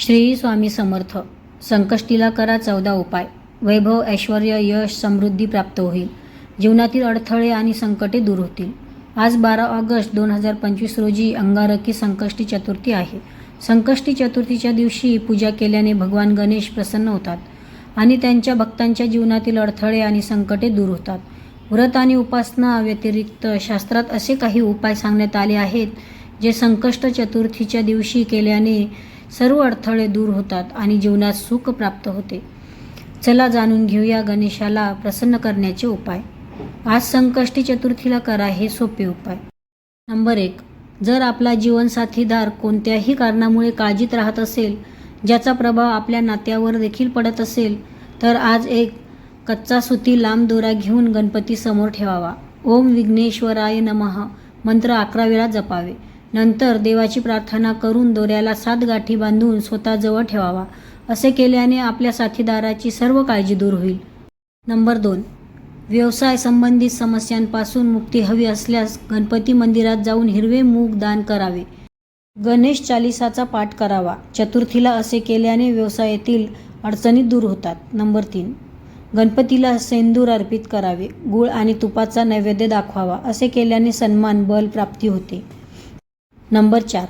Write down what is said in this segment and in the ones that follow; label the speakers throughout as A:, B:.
A: श्री स्वामी समर्थ संकष्टीला करा चौदा उपाय. वैभव ऐश्वर यश समृद्धी प्राप्त होईल. जीवनातील अडथळे आणि संकटे दूर होतील. आज बारा ऑगस्ट दोन हजार पंचवीस रोजी अंगारकी संकष्टी चतुर्थी आहे. संकष्टी चतुर्थीच्या दिवशी पूजा केल्याने भगवान गणेश प्रसन्न होतात आणि त्यांच्या भक्तांच्या जीवनातील अडथळे आणि संकटे दूर होतात. व्रत आणि उपासना व्यतिरिक्त शास्त्रात असे काही उपाय सांगण्यात आले आहेत जे संकष्ट चतुर्थीच्या दिवशी केल्याने सर्व अडथळे दूर होतात आणि जीवनात सुख प्राप्त होते. चला जाणून घेऊया गणेशाला प्रसन्न करण्याचे उपाय. आज संकष्टी चतुर्थीला करा हे सोपे उपाय. नंबर एक जर आपला जीवनसाथीदार कोणत्याही कारणामुळे काळजीत राहत असेल ज्याचा प्रभाव आपल्या नात्यावर देखील पडत असेल तर आज एक कच्चा सुती लांब दोरा घेऊन गणपती समोर ठेवावा. ओम विघ्नेश्वराय नमः. मंत्र अकरा वेळा जपावे. नंतर देवाची प्रार्थना करून दोऱ्याला सात गाठी बांधून स्वतःजवळ ठेवावा. असे केल्याने आपल्या साथीदाराची सर्व काळजी दूर होईल. नंबर दोन. व्यवसाय संबंधित समस्यांपासून मुक्ती हवी असल्यास गणपती मंदिरात जाऊन हिरवे मूग दान करावे. गणेश चालिसाचा पाठ करावा. चतुर्थीला असे केल्याने व्यवसायातील अडचणी दूर होतात. नंबर तीन. गणपतीला सेंदूर अर्पित करावे. गुळ आणि तुपाचा नैवेद्य दाखवावा. असे केल्याने सन्मान बल प्राप्ती होते. नंबर चार.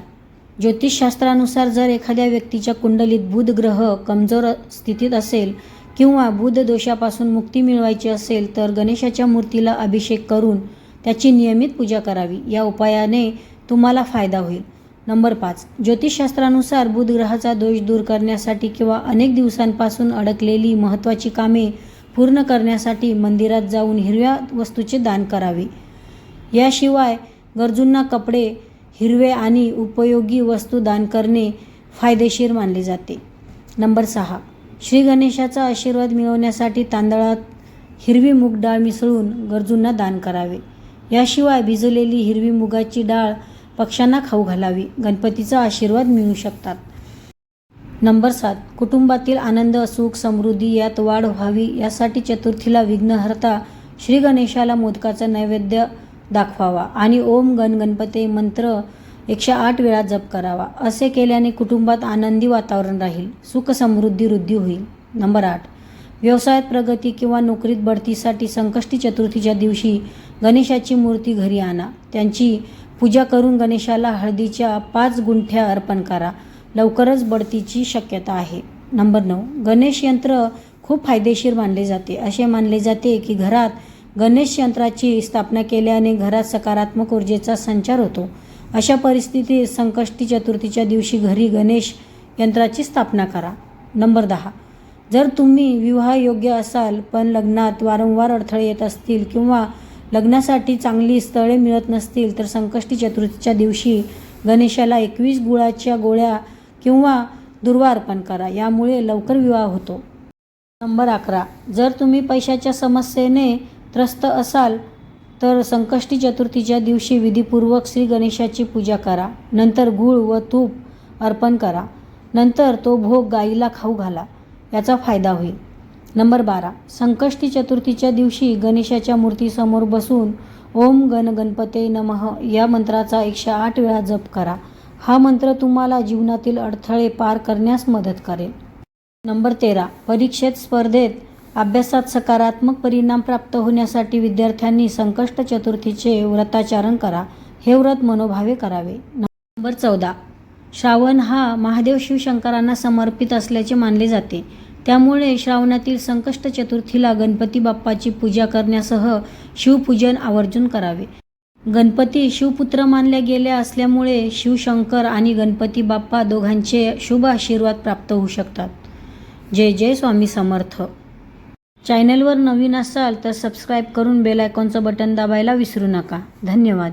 A: ज्योतिषशास्त्रानुसार जर एखाद्या व्यक्तीच्या कुंडलीत बुध ग्रह कमजोर स्थितीत असेल किंवा बुध दोषापासून मुक्ती मिळवायची असेल तर गणेशाच्या मूर्तीला अभिषेक करून त्याची नियमित पूजा करावी. या उपायाने तुम्हाला फायदा होईल. नंबर पाच. ज्योतिषशास्त्रानुसार बुध ग्रहाचा दोष दूर करण्यासाठी किंवा अनेक दिवसांपासून अडकलेली महत्त्वाची कामे पूर्ण करण्यासाठी मंदिरात जाऊन हिरव्या वस्तूचे दान करावे. याशिवाय गरजूंना कपडे हिरवे आणि उपयोगी वस्तू दान करणे फायदेशीर मानले जाते. नंबर सहा. श्री गणेशाचा आशीर्वाद मिळवण्यासाठी तांदळात हिरवी मूग डाळ मिसळून गरजूंना दान करावे. याशिवाय भिजलेली हिरवी मुगाची डाळ पक्ष्यांना खाऊ घालावी. गणपतीचा आशीर्वाद मिळू शकतात. नंबर सात. कुटुंबातील आनंद सुख समृद्धी यात वाढ व्हावी यासाठी चतुर्थीला विघ्नहर्ता श्री गणेशाला मोदकाचा नैवेद्य दाखवावा आणि ओम गण गणपते मंत्र एकशे आठ वेळा जप करावा. असे केल्याने कुटुंबात आनंदी वातावरण राहील सुख समृद्धी वृद्धी होईल. नंबर आठ. व्यवसायात प्रगती किंवा नोकरीत बढतीसाठी संकष्टी चतुर्थीच्या दिवशी गणेशाची मूर्ती घरी आणा. त्यांची पूजा करून गणेशाला हळदीच्या पाच गुंठ्या अर्पण करा. लवकरच बढतीची शक्यता आहे. नंबर नऊ. गणेश यंत्र खूप फायदेशीर मानले जाते. असे मानले जाते की घरात गणेश यंत्राची स्थापना केल्याने घरात सकारात्मक ऊर्जेचा संचार होतो. अशा परिस्थितीत संकष्टी चतुर्थीच्या दिवशी घरी गणेश यंत्राची स्थापना करा. नंबर दहा. जर तुम्ही विवाहयोग्य असाल पण लग्नात वारंवार अडथळे येत असतील किंवा लग्नासाठी चांगली स्थळे मिळत नसतील तर संकष्टी चतुर्थीच्या दिवशी गणेशाला एकवीस गुळाच्या गोळ्या किंवा दुर्वा अर्पण करा. यामुळे लवकर विवाह होतो. नंबर अकरा. जर तुम्ही पैशाच्या समस्येने त्रस्त असाल तर संकष्टी चतुर्थीच्या दिवशी विधीपूर्वक श्री गणेशाची पूजा करा. नंतर गूळ व तूप अर्पण करा. नंतर तो भोग गाईला खाऊ घाला. याचा फायदा होईल. नंबर बारा. संकष्टी चतुर्थीच्या दिवशी गणेशाच्या मूर्तीसमोर बसून ओम गण गणपते नमः या मंत्राचा एकशे आठ वेळा जप करा. हा मंत्र तुम्हाला जीवनातील अडथळे पार करण्यास मदत करेल. नंबर तेरा. परीक्षेत स्पर्धेत अभ्यासात सकारात्मक परिणाम प्राप्त होण्यासाठी विद्यार्थ्यांनी संकष्ट चतुर्थीचे व्रताचारण करा. हे व्रत मनोभावे करावे. नंबर चौदा. श्रावण हा महादेव शिवशंकरांना समर्पित असल्याचे मानले जाते. त्यामुळे श्रावणातील संकष्ट चतुर्थीला गणपती बाप्पाची पूजा करण्यासह शिवपूजन आवर्जून करावे. गणपती शिवपुत्र मानल्या गेल्या असल्यामुळे शिवशंकर आणि गणपती बाप्पा दोघांचे शुभ आशीर्वाद प्राप्त होऊ शकतात. जय जय स्वामी समर्थ. चॅनलवर नवीन असाल तर सबस्क्राईब करून बेल आयकॉनचं बटन दाबायला विसरू नका. धन्यवाद.